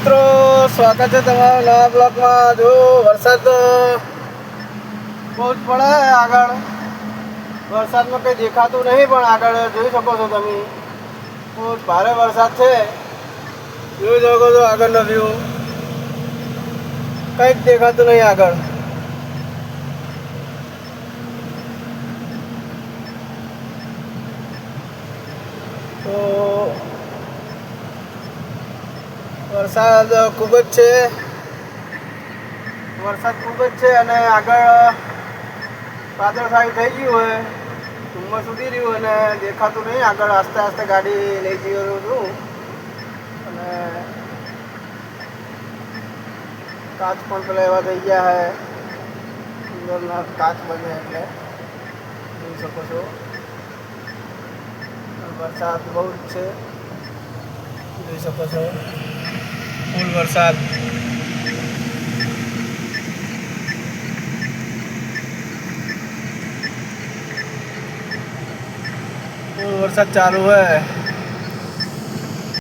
મિત્રો, સ્વાગત છે તમારા નવા બ્લોકમાં જો વરસાદ બહુ જ પડે આગળ. વરસાદમાં કંઈ દેખાતું નહીં, પણ આગળ જોઈ શકો છો તમે. બહુ ભારે વરસાદ છે. જોઈ શકો છો આગળનો વ્યૂ કંઈ જ દેખાતું નહીં આગળ. વરસાદ ખૂબ જ છે. વરસાદ ખૂબ જ છે અને આગળ વાદળછાયું થઈ ગયું હોય, ધુમ્મસ ઉડી રહ્યું અને દેખાતું નહીં. આગળ આસ્તે આસ્તે ગાડી લઈ જઈ છું અને કાચ પણ પેલા એવા થઈ ગયા હે. અંદરના કાચ બને એટલે. જોઈ શકો છો. વરસાદ બહુ જ છે. જોઈ શકો છો. ફૂલ વરસાદ ફૂલ વરસાદ ચાલુ है